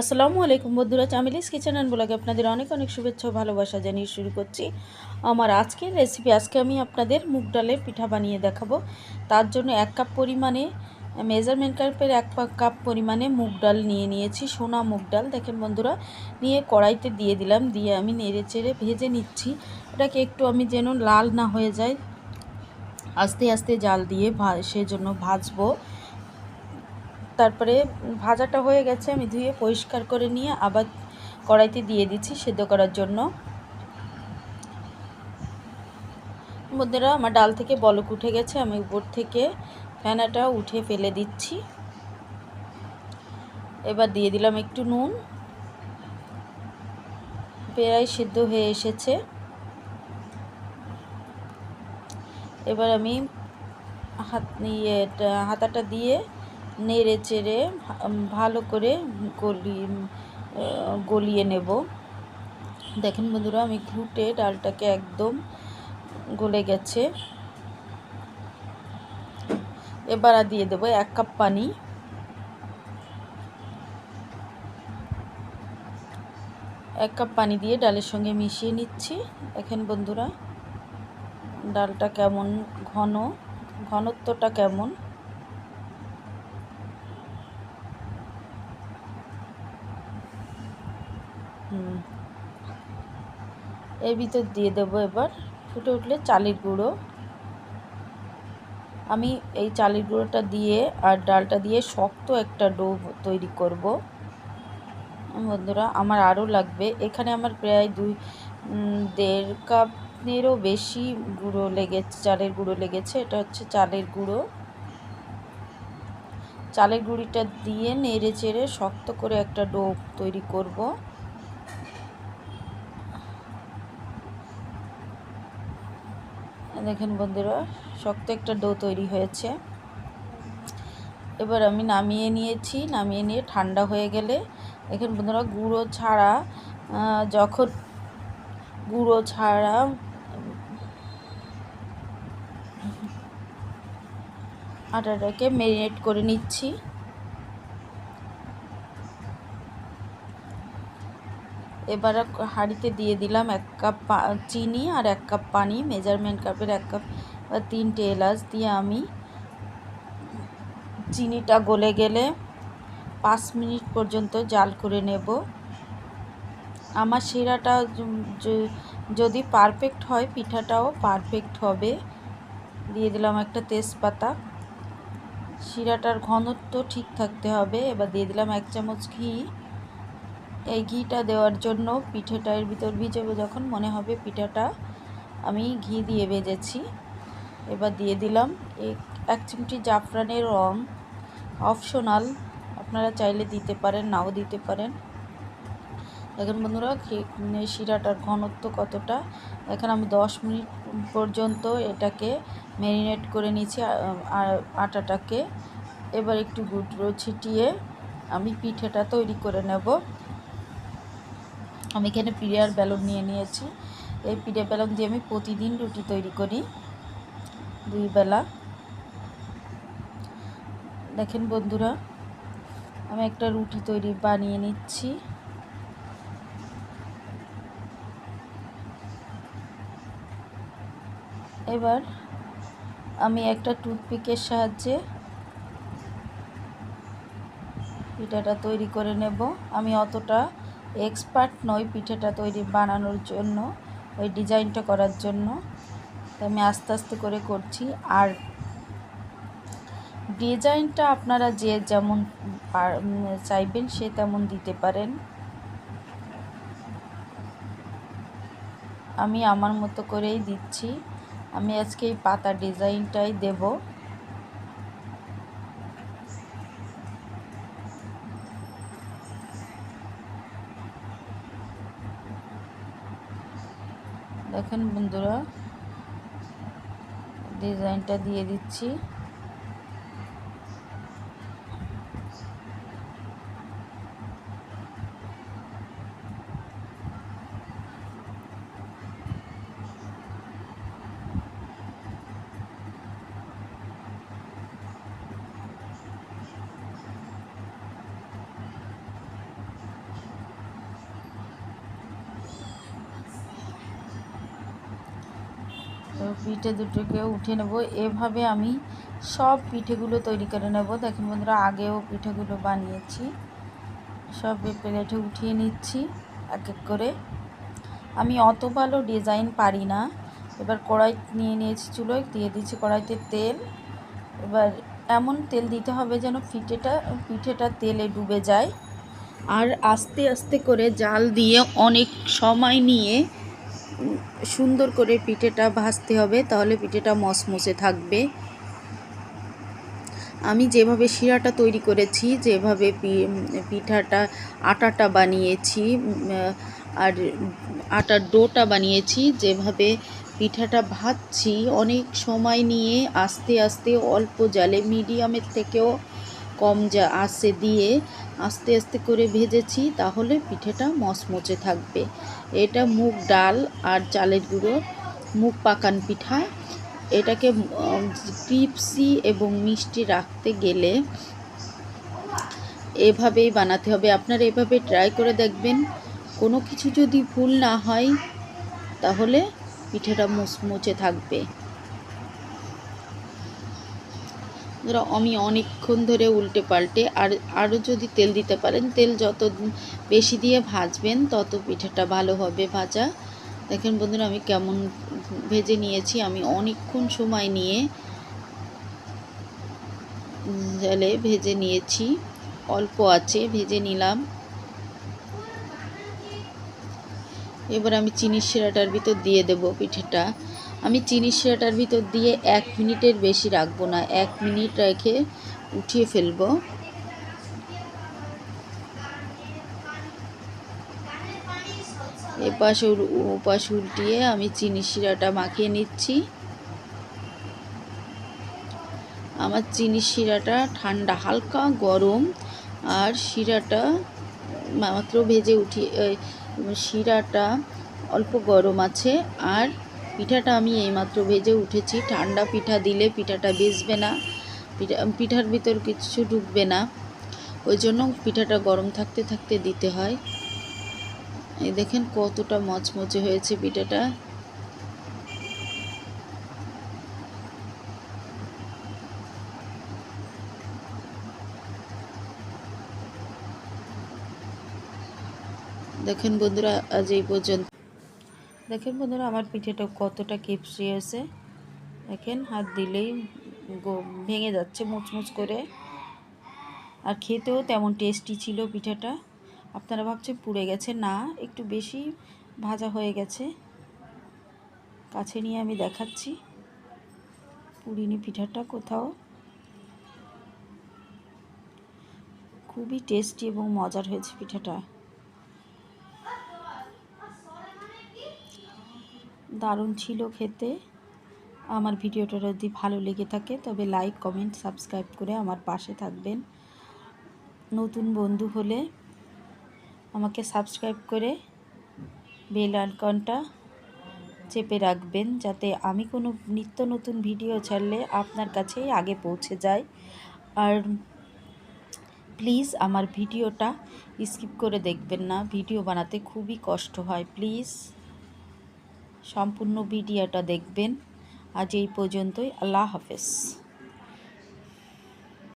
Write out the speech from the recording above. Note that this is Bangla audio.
আসসালামু আলাইকুম বন্ধুরা চামিলিস কিচেন অ্যান্ড ব্লগে আপনাদের অনেক অনেক শুভেচ্ছা ভালোবাসা জানিয়ে শুরু করছি। আমার আজকের রেসিপি আজকে আমি আপনাদের মুগ ডালের পিঠা বানিয়ে দেখাবো। তার জন্য এক কাপ পরিমাণে মেজারমেন্ট কাপের এক কাপ পরিমাণে মুগ ডাল নিয়ে নিয়েছি, সোনা মুগ ডাল। দেখেন বন্ধুরা, নিয়ে কড়াইতে দিয়ে দিলাম, দিয়ে আমি নেড়ে চেড়ে ভেজে নিচ্ছি। এটাকে একটু আমি যেন লাল না হয়ে যায়, আস্তে আস্তে জাল দিয়ে সেজন্য ভাজবো। তারপরে ভাজাটা হয়ে গেছে, আমি ধুয়ে পরিষ্কার করে নিয়ে আবার কড়াইতে দিয়ে দিচ্ছি সেদ্ধ করার জন্য। মধ্যেরা আমার ডাল থেকে বলক উঠে গেছে, আমি উপর থেকে ফ্যানাটা উঠে ফেলে দিচ্ছি। এবার দিয়ে দিলাম একটু নুন। প্রায় সিদ্ধ হয়ে এসেছে। এবার আমি হাত ইয়ে হাতাটা দিয়ে নেড়ে চেড়ে ভালো করে গলি গলিয়ে নেব। দেখেন বন্ধুরা, আমি ঘুটে ডালটাকে একদম গলে গেছে। এবার দিয়ে দেবো এক কাপ পানি। এক কাপ পানি দিয়ে ডালের সঙ্গে মিশিয়ে নিচ্ছি। দেখেন বন্ধুরা, ডালটা কেমন ঘন, ঘনত্বটা কেমন। এর ভিতর দিয়ে দেবো এবার। ফুটে উঠলে চালের গুঁড়ো। আমি এই চালের গুঁড়োটা দিয়ে আর ডালটা দিয়ে শক্ত একটা ডো তৈরি করব। বন্ধুরা, আমার আরও লাগবে। এখানে আমার প্রায় দুই দেড় কাপেরও বেশি গুঁড়ো লেগেছে, চালের গুঁড়ো লেগেছে। এটা হচ্ছে চালের গুঁড়ো। চালের গুঁড়িটা দিয়ে নেড়ে চেড়ে শক্ত করে একটা ডো তৈরি করব। দেখেন বন্ধুরা, শক্ত একটা ডো তৈরি হয়েছে। এবার আমি নামিয়ে নিয়েছি, নামিয়ে নিয়ে ঠান্ডা হয়ে গেলে, দেখেন বন্ধুরা, গুঁড়ো ছাড়া যখন গুঁড়ো ছাড়া, আটাটাকে মেরিনেট করে নিচ্ছি। এবার হাঁড়িতে দিয়ে দিলাম এক কাপ চিনি আর এক কাপ পানি, মেজারমেন্ট কাপের এক কাপ বা তিনটে এলাচ দিয়ে আমি চিনিটা গলে গেলে পাঁচ মিনিট পর্যন্ত জাল করে নেব। আমার শিরাটা যদি পারফেক্ট হয়, পিঠাটাও পারফেক্ট হবে। দিয়ে দিলাম একটা তেজপাতা। শিরাটার ঘনত্ব ঠিক থাকতে হবে। এবার দিয়ে দিলাম এক চামচ ঘি। এই ঘিটা দেওয়ার জন্য পিঠেটা এর ভিতর ভিজেবে যখন মনে হবে পিঠাটা আমি ঘি দিয়ে ভেজেছি। এবার দিয়ে দিলাম এক চিমটি জাফরানের রং। অপশনাল, আপনারা চাইলে দিতে পারেন, নাও দিতে পারেন। এখন বন্ধুরা শিরাটার ঘনত্ব কতটা। এখন আমি দশ মিনিট পর্যন্ত এটাকে ম্যারিনেট করে নিয়েছি আটাটাকে। এবার একটু গুঁড়ো ছিটিয়ে আমি পিঠেটা তৈরি করে নেব। আমি এখানে পিড়িয়ার বেলুন নিয়ে নিয়েছি। এই পিড়ে বেলুন দিয়ে আমি প্রতিদিন রুটি তৈরি করি, দুই বেলা। দেখেন বন্ধুরা, আমি একটা রুটি তৈরি বানিয়ে নিচ্ছি। এবার আমি একটা টুথপিকের সাহায্যে পিঠাটা তৈরি করে নেব। আমি অতটা এক্সপার্ট নই পিঠেটা তৈরি বানানোর জন্য, ওই ডিজাইনটা করার জন্য। আমি আস্তে আস্তে করে করছি। আর ডিজাইনটা আপনারা যে যেমন চাইবেন সে তেমন দিতে পারেন। আমি আমার মতো করেই দিচ্ছি। আমি আজকে এই পাতা ডিজাইনটাই দেবো। দেখেন বন্ধুরা ডিজাইনটা দিয়ে দিচ্ছি। পিঠে দুটোকে উঠে নেব। এভাবে আমি সব পিঠেগুলো তৈরি করে নেব। দেখেন বন্ধুরা, আগেও পিঠেগুলো বানিয়েছি। সব প্লেটে উঠিয়ে নিচ্ছি এক এক করে। আমি অত ভালো ডিজাইন পারি না। এবার কড়াই নিয়ে নিয়েছি চুলোয়, দিয়ে দিচ্ছি কড়াইতে তেল। এবার এমন তেল দিতে হবে যেন পিঠেটা পিঠেটা তেলে ডুবে যায়। আর আস্তে আস্তে করে জাল দিয়ে অনেক সময় নিয়ে সুন্দর করে পিঠেটা ভাজতে হবে, তাহলে পিঠেটা মসমসে থাকবে। আমি যেভাবে শিরাটা তৈরি করেছি, যেভাবে পিঠাটা, আটাটা বানিয়েছি আর আটার ডোটা বানিয়েছি, যেভাবে পিঠাটা ভাজছি, অনেক সময় নিয়ে আস্তে আস্তে অল্প জালে, মিডিয়ামের থেকেও কম যা, আসে দিয়ে আস্তে আস্তে করে ভেজেছি, তাহলে পিঠেটা মচমচে থাকবে। এটা মুগ ডাল আর চালের গুঁড়ো, মুগ পাকান পিঠা। এটাকে ক্রিপসি এবং মিষ্টি রাখতে গেলে এভাবেই বানাতে হবে। আপনারা এভাবে ট্রাই করে দেখবেন। কোনো কিছু যদি ভুল না হয়, তাহলে পিঠেটা মুচমুচে থাকবে। ধরো আমি অনেকক্ষণ ধরে উল্টে পাল্টে আর আরও যদি তেল দিতে পারেন, তেল যত বেশি দিয়ে ভাজবেন তত পিঠেটা ভালো হবে ভাজা। দেখেন বন্ধুরা, আমি কেমন ভেজে নিয়েছি। আমি অনেকক্ষণ সময় নিয়ে জলে ভেজে নিয়েছি। অল্প আছে, ভেজে নিলাম। এবার আমি চিনির শিরাটার ভিতর দিয়ে দেব পিঠেটা। আমি চিনি শিরাটার ভিতর দিয়ে এক মিনিটের বেশি রাখব না। এক মিনিট রেখে উঠিয়ে ফেলব। এপাশ ওপাশ উল্টিয়ে আমি চিনি শিরাটা মাখিয়ে নিচ্ছি। আমার চিনি শিরাটা ঠান্ডা, হালকা, গরম, আর শিরাটা মাত্র ভেজে উঠিয়ে শিরাটা অল্প গরম আছে, আর পিঠাটা আমি এইমাত্র ভেজে উঠেছি। ঠান্ডা পিঠা দিলে পিঠাটা বেজবে না। পিঠা, পিঠার ভিতর কিছু ঢুকবে না। ওই জন্য পিঠাটা গরম থাকতে থাকতে দিতে হয়। এই দেখেন কতটা মচমচে হয়েছে পিঠাটা। দেখেন বন্ধুরা, আজ এই পর্যন্ত। দেখেন বন্ধুরা, আমার পিঠেটা কতটা কেপসি আছে দেখেন, হাত দিলেই ভেঙে যাচ্ছে মুচমুচ করে। আর খেতেও তেমন টেস্টি ছিল পিঠাটা। আপনারা ভাবছেন পুড়ে গেছে। না, একটু বেশি ভাজা হয়ে গেছে। কাছে নিয়ে আমি দেখাচ্ছি। পুরিনি পিঠাটা কোথাও। খুবই টেস্টি এবং মজার হয়েছে পিঠাটা। দারুণ ছিল খেতে। আমার ভিডিওটা যদি ভালো লেগে থাকে, তবে লাইক কমেন্ট সাবস্ক্রাইব করে আমার পাশে থাকবেন। নতুন বন্ধু হলে আমাকে সাবস্ক্রাইব করে বেল আইকনটা চেপে রাখবেন, যাতে আমি কোনো নিত্য নতুন ভিডিও ছাড়লে আপনার কাছেই আগে পৌঁছে যায়। আর প্লিজ আমার ভিডিওটা স্কিপ করে দেখবেন না। ভিডিও বানাতে খুবই কষ্ট হয় প্লিজ সম্পূর্ণ ভিডিওটা দেখবেন। আজ এই পর্যন্তই আল্লাহ হাফেজ।